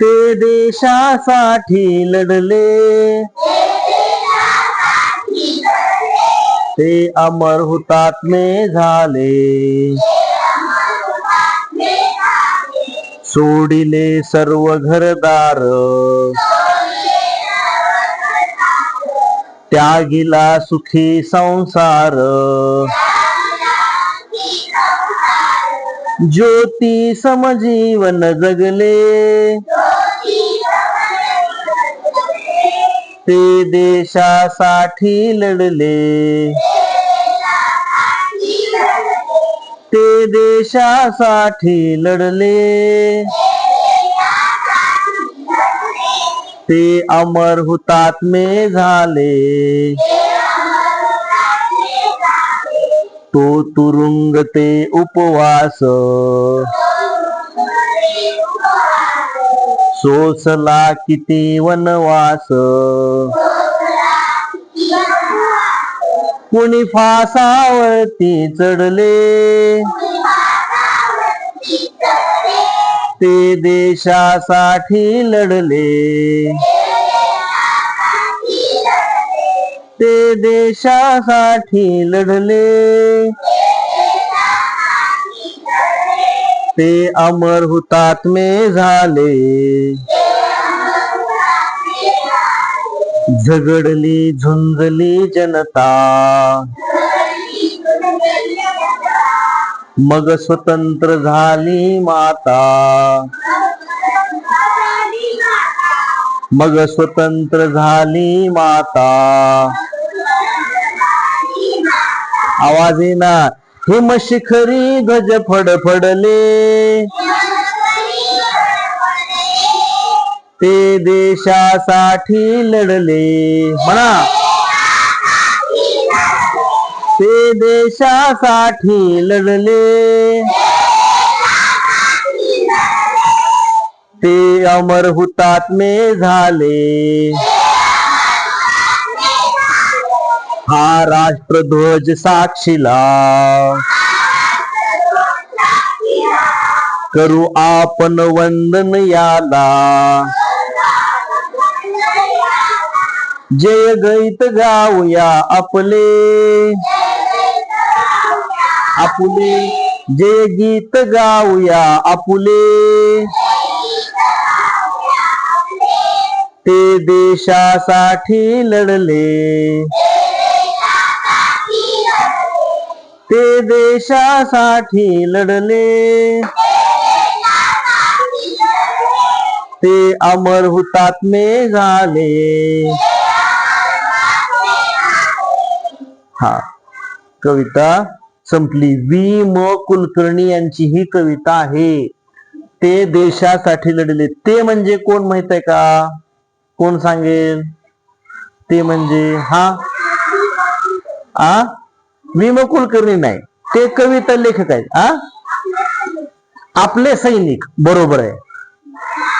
ते देशासाठी लढले. ते अमर हुतात्मे झाले. सोडिले सर्व घरदार. त्यागिला सुखी संसार. ज्योती समजीवन जगले. ते देशासाठी लढले. ते देशासाठी लढले. ते अमर हुतात्मे झाले. तो तुरुंग ते उपवास. सोसला किती वनवास. कुणी फासावरती चढले. ते देशासाठी लढले. ते देशासाठी लढले. ते अमर हुतात्मे झाले. झगडली झुंजली जनता. मग स्वतंत्र झाली माता. मग स्वतंत्र झाली माता. आवाज येना हिम शिखरी ध्वज फडफडले ते देशासाठी लढले. म्हणा. ते देशासाठी लढले. ते अमर हुतात्मे झाले. हा राष्ट्रध्वज साक्षीला. करू आपण वंदन याला. जय गीत गाऊया आपले. आपले जय गीत गाऊया आपले. ते देशासाठी लढले. ते देशासाठी लढले. ते अमर हुतात्मे झाले. हा. कविता संपली. वी म कुलकर्णी यांची ही कविता आहे. ते देशासाठी लढले. ते म्हणजे कोण माहीत आहे का? कोण सांगेल? ते म्हणजे हा? आ? विम कुलकर्णी नाही. ते कविता लेखक आहेत. आ? आपले सैनिक बरोबर आहे.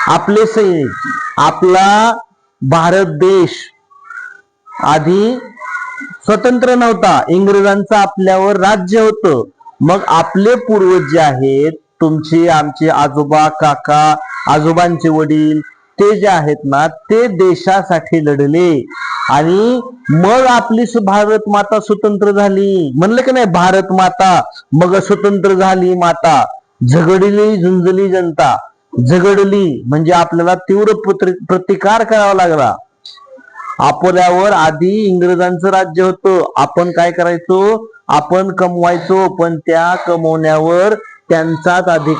आपले सैनिक आपला भारत देश. आधी स्वतंत्र नव्हता. इंग्रजांचं आपल्यावर राज्य होतं. मग आपले पूर्वज जे आहेत तुमचे आमचे आजोबा काका आजोबांचे वडील ते जे आहेत ना ते देशासाठी लढले. आणि मग आपली भारत माता स्वतंत्र झाली. म्हणलं की नाही भारत माता मग स्वतंत्र झाली माता. झगडली झुंजली जनता. झगडली म्हणजे आपल्याला तीव्र प्रतिकार करावा लागला. आपल्यावर आधी इंग्रजांचं राज्य होतं. आपण काय करायचो? आपण कमवायचो. पण त्या कमवण्यावर त्यांचाच अधिकार